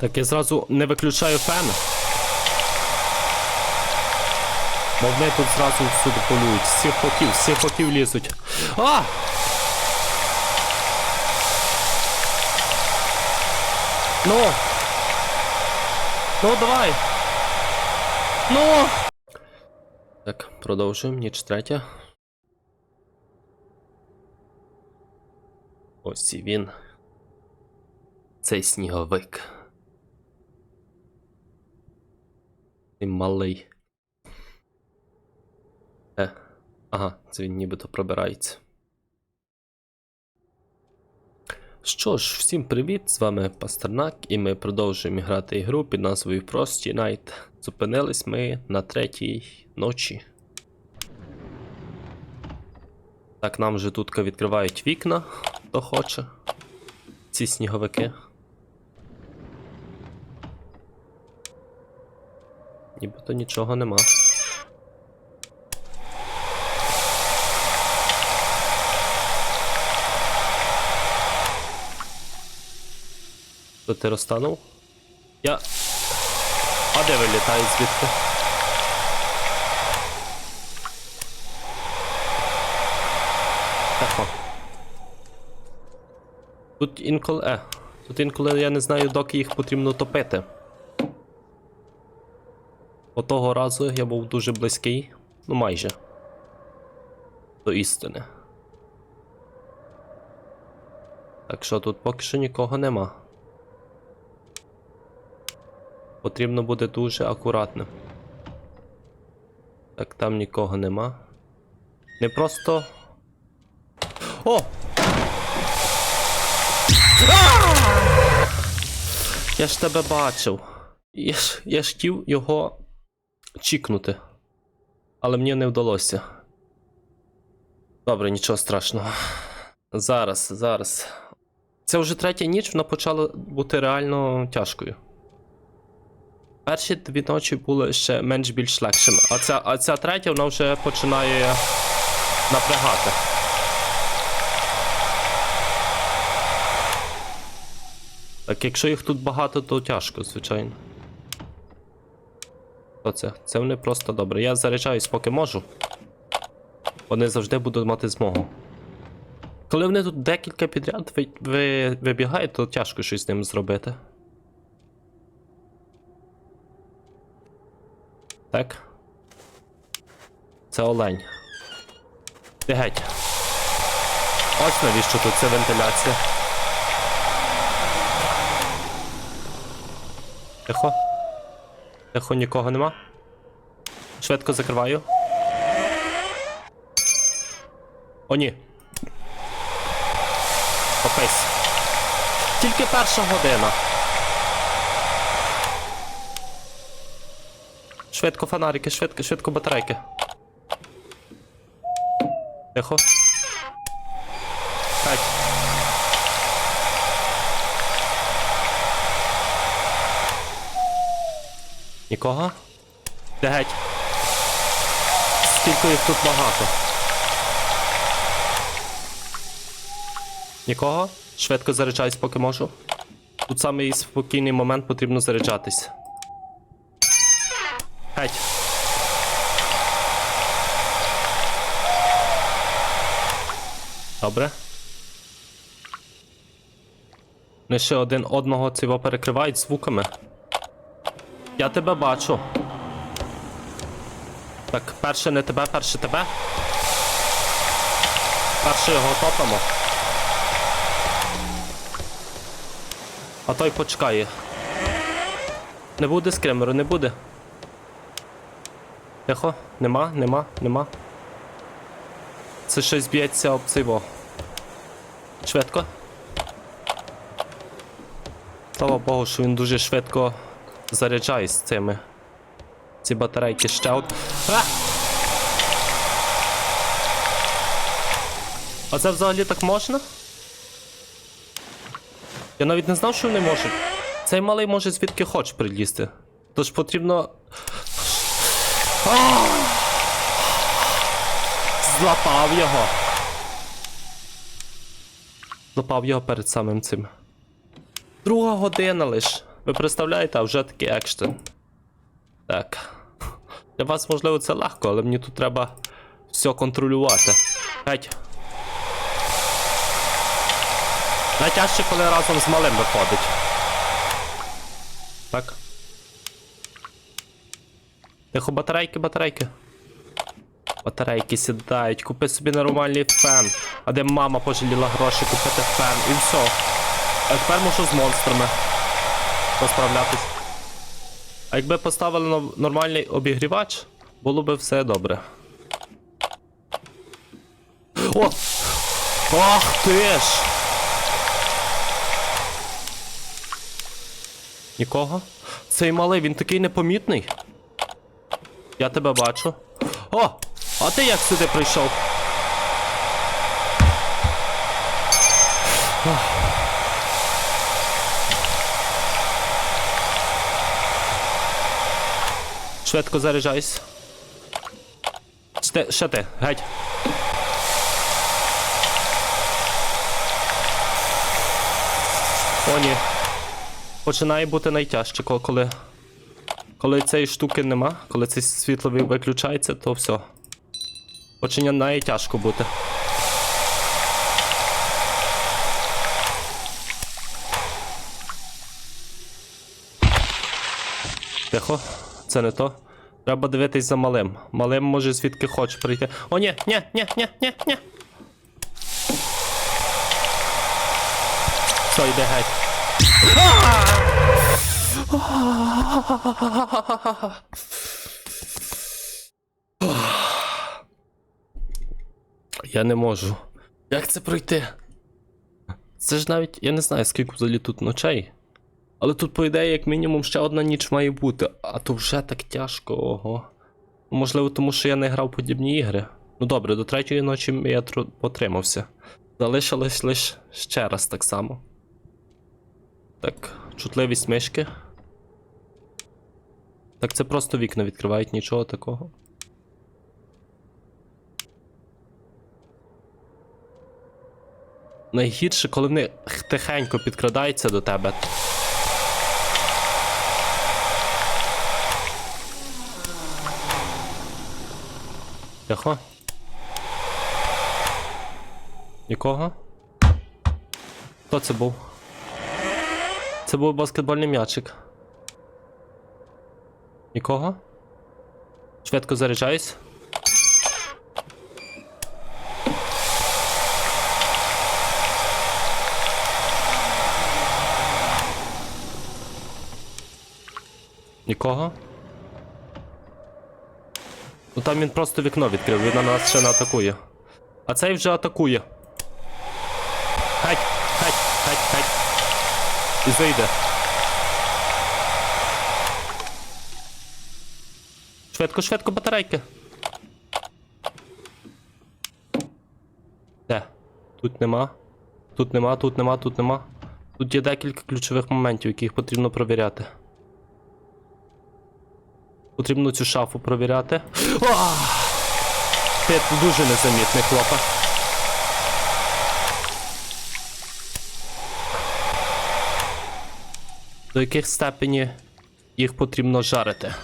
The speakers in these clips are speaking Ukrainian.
Так я зразу не виключаю фен. Бо вони тут зразу всюди полюють. З всіх боків, з всіх боків лізуть. А! Ну! Ну, давай! Ну! Так, продовжуємо, ніч третя. Ось і він. Цей сніговик. Ти малий. Е, ага, це він нібито пробирається. Що ж, всім привіт! З вами Пастернак, і ми продовжуємо грати ігру під назвою Frosty Night. Зупинились ми на третій ночі. Так, нам вже тут відкривають вікна, хто хоче. Ці сніговики. Нібито нічого нема. То ти розтанув? Я. А де вилітає звідти? Тихо. Тут інколи. Е. Тут інколи я не знаю, доки їх потрібно топити. Отого разу я був дуже близький, ну майже. До істини. Так що тут поки що нікого нема. Потрібно буде дуже акуратним. Так, там нікого нема. Не просто. О! Я ж тебе бачив. Я ж, я ж хотів його чікнути. Але мені не вдалося. Добре, нічого страшного. Зараз, зараз. Це вже третя ніч, вона почала бути реально тяжкою. Перші дві ночі були ще менш більш легшими, а ця, а ця третя вона вже починає напрягати. Так, якщо їх тут багато, то тяжко, звичайно. Що це? Це вони просто добре. Я заряджаюсь, поки можу. Вони завжди будуть мати змогу. Коли вони тут декілька підряд ви, ви, вибігають, то тяжко щось з ним зробити. Так. Це олень. Ти геть. Ось навіщо тут ця вентиляція. Тихо. Тихо, нікого нема. Швидко закриваю. О, ні. Попись. Тільки перша година. Швидко фонарики, швидко, швидко батарейки. Тихо. П'ять. Нікого? Де геть? Скільки їх тут багато? Нікого? Швидко заряджаюсь, поки можу. Тут самий спокійний момент потрібно заряджатись. Геть. Добре. Вони ще один одного цього перекривають звуками. Я тебе бачу. Так, перше не тебе, перше тебе. Перше його топимо. А той почекає. Не буде скримеру, не буде. Тихо, нема, нема, нема. Це щось б'ється об цей во. Швидко. Слава Богу, що він дуже швидко заряджає з цими. Ці батарейки ще от. А! а це взагалі так можна? Я навіть не знав, що вони можуть. Цей малий може звідки хоч прилізти. Тож потрібно. А! Злапав його. Злапав його перед самим цим. Друга година лиш. Ви представляєте, а вже такий екшен. Так. Для вас, можливо, це легко, але мені тут треба все контролювати. Геть. Найтяжче, коли разом з малим виходить. Так. Тихо, батарейки, батарейки. Батарейки сідають, купи собі нормальний фен. А де мама пожаліла гроші купити фен і все. А тепер можу з монстрами посправлятись. А якби поставили нормальний обігрівач, було би все добре. О! Ах ти ж! Нікого? Цей малий, він такий непомітний. Я тебе бачу. О! А ти як сюди прийшов? Ох. Швидко заряджайся. Ще, ти, геть. О, ні. Починає бути найтяжче, коли. Коли цієї штуки нема, коли це світло виключається, то все. Починає тяжко бути. Тихо, це не то. Треба дивитись за малим. Малим може звідки хоче прийти. О, ні, ні, ні, ні, ні, ні. Все, йде геть. Я не можу. Як це пройти? Це ж навіть. Я не знаю, скільки взагалі тут ночей. Але тут, по ідеї, як мінімум, ще одна ніч має бути, а то вже так тяжко, ого. Можливо, тому що я не грав подібні ігри. Ну добре, до третьої ночі я потримався. Залишилось лише ще раз так само. Так, чутливість мишки. Так це просто вікна відкривають, нічого такого. Найгірше, коли вони тихенько підкрадаються до тебе. Тихо. Нікого? Хто це був? Це був баскетбольний м'ячик. Нікого? Швидко заряджаюсь. Нікого? Ну там він просто вікно відкрив, він на нас ще не атакує. А цей вже атакує. Геть, геть, геть, геть. І зайде. Швидко, швидко, батарейки. Де? Тут нема. Тут нема, тут нема, тут нема. Тут є декілька ключових моментів, яких потрібно провіряти. Потрібно цю шафу провіряти. Ти дуже незамітний, хлопа. До яких степені їх потрібно жарити?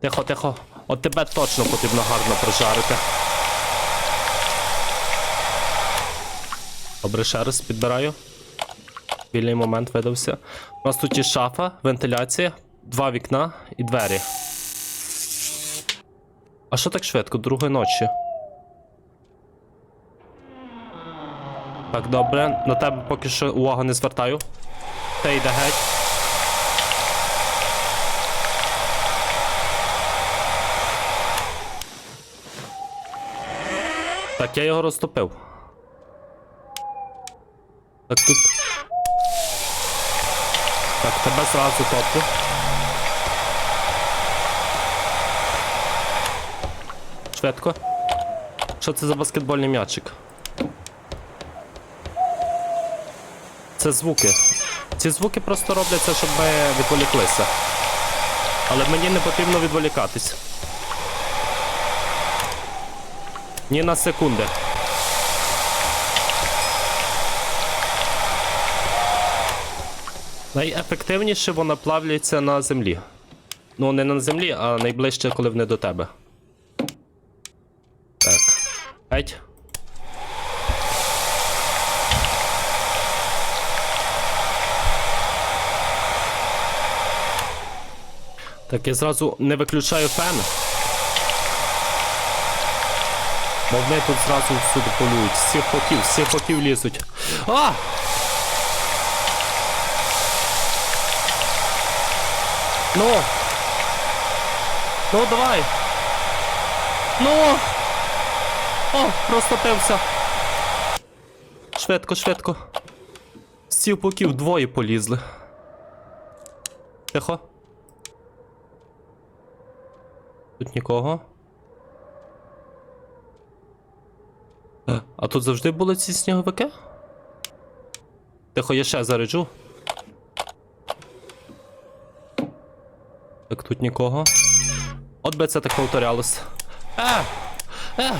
Тихо, тихо. От тебе точно потрібно гарно прожарити. Добре, ще раз підбираю. Вільний момент видався. У нас тут є шафа, вентиляція, два вікна і двері. А що так швидко? Другої ночі. Так, добре, на тебе поки що увагу не звертаю. Та йде геть. Так, я його розтопив. Так тут. Так, тебе зразу топлю. Швидко. Що це за баскетбольний м'ячик? Це звуки. Ці звуки просто робляться, щоб ми відволіклися. Але мені не потрібно відволікатись. Ні на секунди. Найефективніше вона плавляється на землі. Ну, не на землі, а найближче, коли вони до тебе. Так. Геть. Так, я зразу не виключаю фен. Бо вони тут зразу всюди полюють. Всіх боків, з всіх боків лізуть. А! Ну! Ну, давай! Ну! О, розтопився! Швидко, швидко. З цих боків двоє полізли. Тихо. Тут нікого. Е, А тут завжди були ці сніговики? Тихо, я ще заряджу. Так, тут нікого. От би це так повторялось. Е! Е!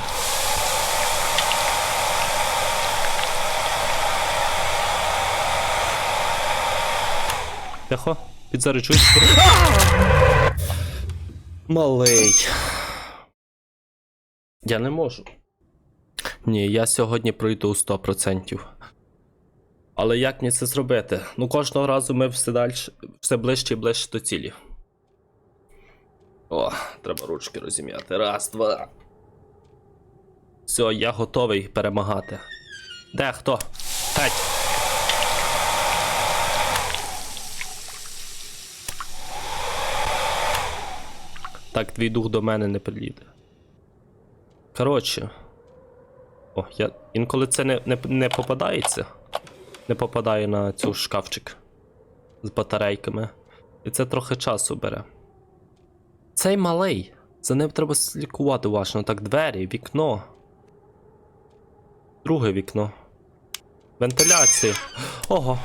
Тихо, підзаряджусь. Малий. Я не можу. Ні, я сьогодні пройду 100%. Але як мені це зробити? Ну кожного разу ми все далі, все ближче і ближче до цілі. О, треба ручки розім'яти. Раз, два. Все, я готовий перемагати. Де хто? Геть! Так, твій дух до мене не приліде. Коротше. О, я. Інколи це не, не, не попадається. Не попадає на цю шкафчик з батарейками. І це трохи часу бере. Цей малий. За ним треба слідкувати уважно. Так, двері, вікно. Друге вікно. Вентиляція. Ого.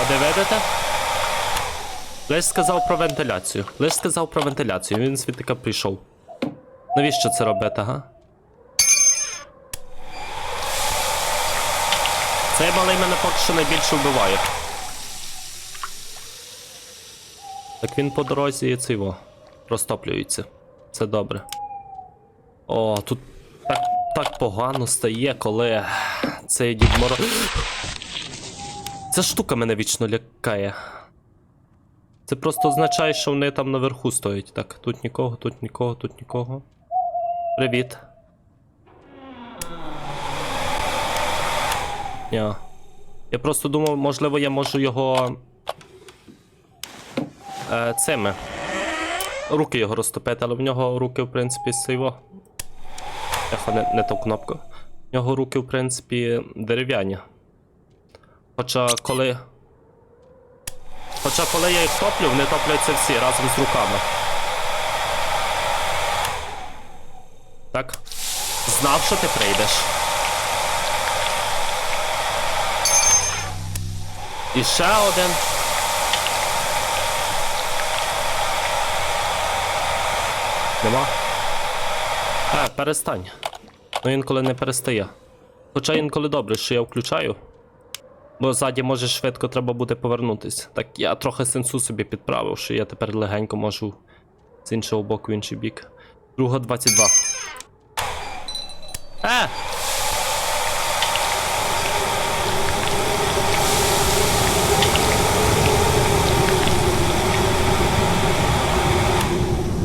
А де видите? Лиш сказав про вентиляцію. Лиш сказав про вентиляцію. Він звідтика прийшов. Навіщо це робити, га? Цей малий мене поки що найбільше вбиває. Так він по дорозі цей во. Розтоплюється. Це добре. О, тут так, так погано стає, коли цей Дід Мороз... Ця штука мене вічно лякає. Це просто означає, що вони там наверху стоять. Так, тут нікого, тут нікого, тут нікого. Привіт. Я. Я просто думав, можливо, я можу його. Е, цими. Руки його розтопити, але в нього руки, в принципі, цього. Ехо, не, не ту кнопку. В нього руки, в принципі, дерев'яні. Хоча коли. Хоча коли я їх топлю, вони топляться всі разом з руками. Так. Знав, що ти прийдеш. І ще один. Нема? Е, перестань. Ну інколи не перестає. Хоча інколи добре, що я включаю. Бо ззаді може швидко треба буде повернутися. Так я трохи сенсу собі підправив, що я тепер легенько можу з іншого боку в інший бік. Друга 22. Е!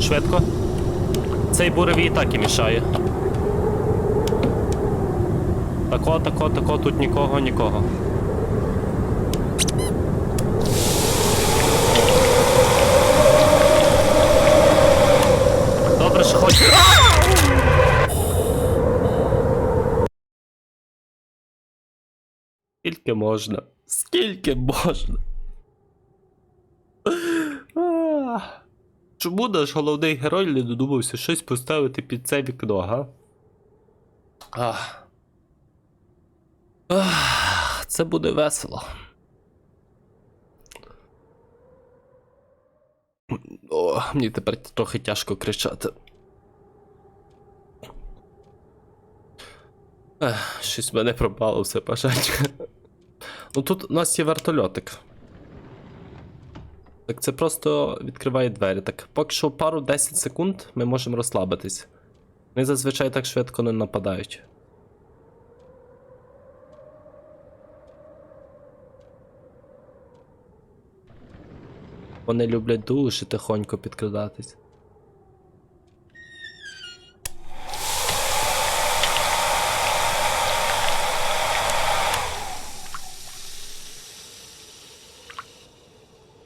Швидко. Цей буревій так і мішає. Тако, тако, тако, тут нікого, нікого. Добре, що хоч. Скільки можна? Скільки можна? Чому наш головний герой не додумався щось поставити під це вікно, га? Ах. Ах, це буде весело. О, мені тепер трохи тяжко кричати. Ех, щось в мене пропало все бажання. Ну тут у нас є вертольотик. Так це просто відкриває двері. Так, поки що пару 10 секунд ми можемо розслабитись. Вони зазвичай так швидко не нападають. Вони люблять дуже тихонько підкрадатись.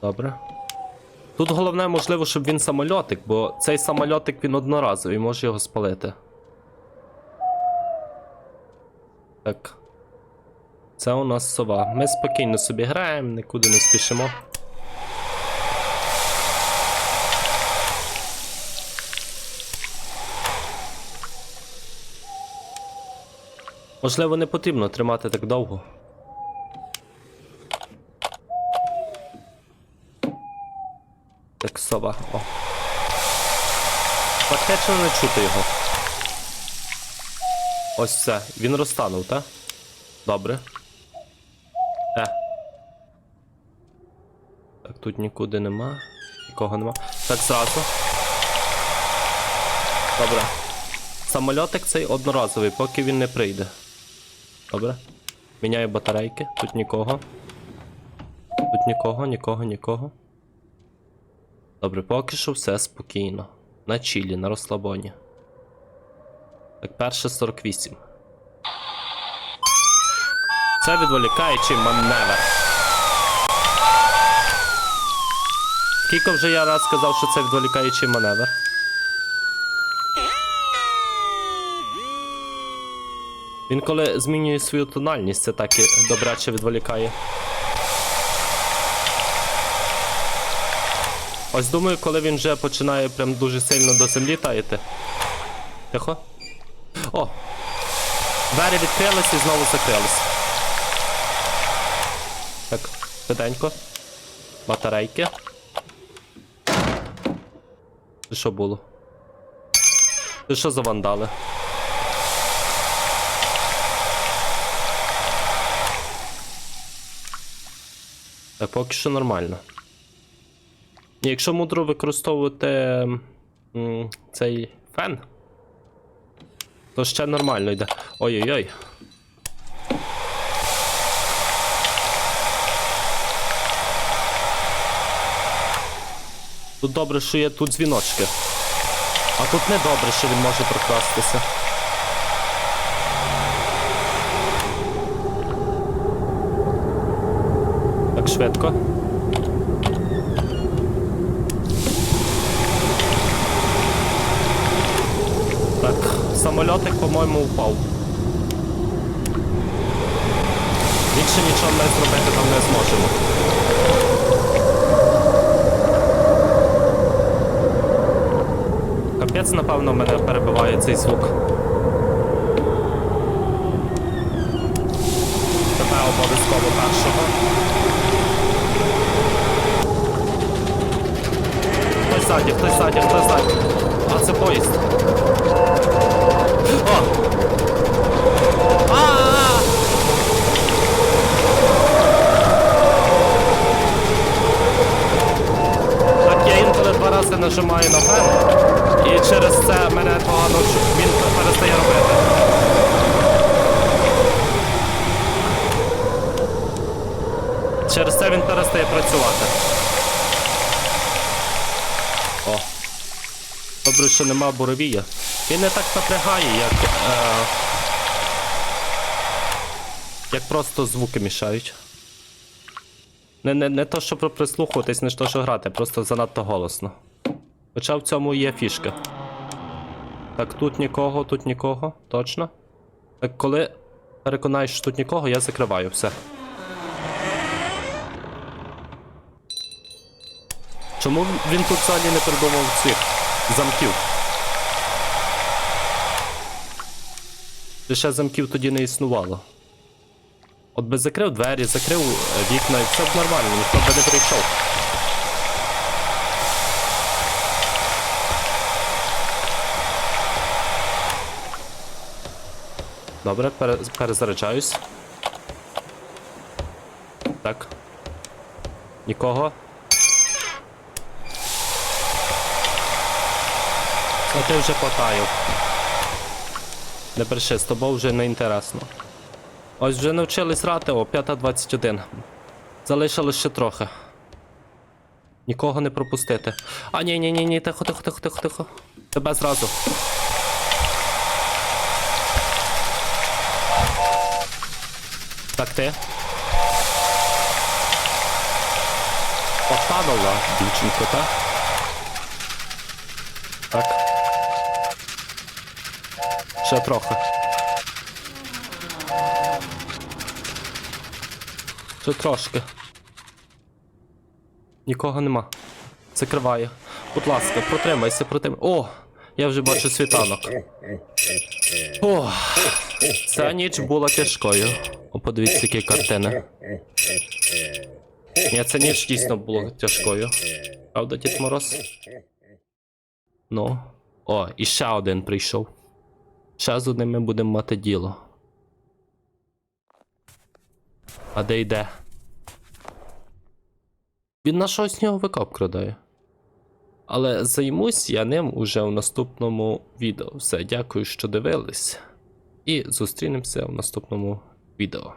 Добре. Тут головне, можливо, щоб він самольотик, бо цей самольотик він одноразовий, може його спалити. Так. Це у нас сова. Ми спокійно собі граємо, нікуди не спішимо. Можливо, не потрібно тримати так довго. Так, сова. О. Фактично не чути його. Ось все. Він розтанув, так? Добре. Е. Так, тут нікуди нема. Нікого нема. Так, зразу. Добре. Самольотик цей одноразовий, поки він не прийде. Добре. Міняю батарейки. Тут нікого. Тут нікого, нікого, нікого. Добре, поки що все спокійно. На чілі, на розслабоні. Так, перше 48. Це відволікаючий маневр. Скільки вже я раз сказав, що це відволікаючий маневр? Він коли змінює свою тональність, це так і добряче відволікає. Ось думаю, коли він вже починає прям дуже сильно до землі таїти. Тихо. О! Двері відкрились і знову закрились. Так, швиденько. Батарейки. Це що було? Це що за вандали? Так, поки що нормально. Якщо мудро використовувати цей фен, то ще нормально йде. Ой-ой-ой. Тут добре, що є тут дзвіночки. А тут не добре, що він може прокрастися. Так, швидко. Так, самольотик, по-моєму, упав. Більше нічого ми зробити там не зможемо. Капець, напевно, мене перебиває цей звук. Тебе обов'язково першого. Хтось ззаді, хтось ззаді, хтось ззаді. А це поїзд. О! Так, я інколи два рази нажимаю на фен, і через це мене погано він перестає робити. Через це він перестає працювати. Добре, що нема буровія. Він не так напрягає, як. Е... Як просто звуки мішають. Не, не, не то, щоб прислухуватись, не то, що грати, просто занадто голосно. Хоча в цьому є фішка. Так, тут нікого, тут нікого, точно. Так, коли переконаєш, що тут нікого, я закриваю все. Чому він тут взагалі не придумав цих замків? Чи ще замків тоді не існувало? От би закрив двері, закрив е, вікна і все б нормально, ніхто би не прийшов. Добре, пере, перезаряджаюсь. Так. Нікого. А ти вже потаяв. Не бреши, з тобою вже не інтересно. Ось вже навчились грати, о, 5.21. Залишилось ще трохи. Нікого не пропустити. А, ні, ні, ні, ні, тихо, тихо, тихо, тихо, тихо. Тебе зразу. Так ти. Попадала дівчинка, так? Так. Ще трохи. Ще трошки. Нікого нема. Закриває. Будь ласка, протримайся, протримайся. О! Я вже бачу світанок. О! Ця ніч була тяжкою. О, подивіться, які картини. Ні, ця ніч дійсно була тяжкою. Правда, Дід Мороз? Ну. О, і ще один прийшов. Ще з одним ми будемо мати діло. А де йде? Він нашого сніговика крадає. Але займусь я ним уже в наступному відео. Все, дякую, що дивились. І зустрінемося в наступному відео.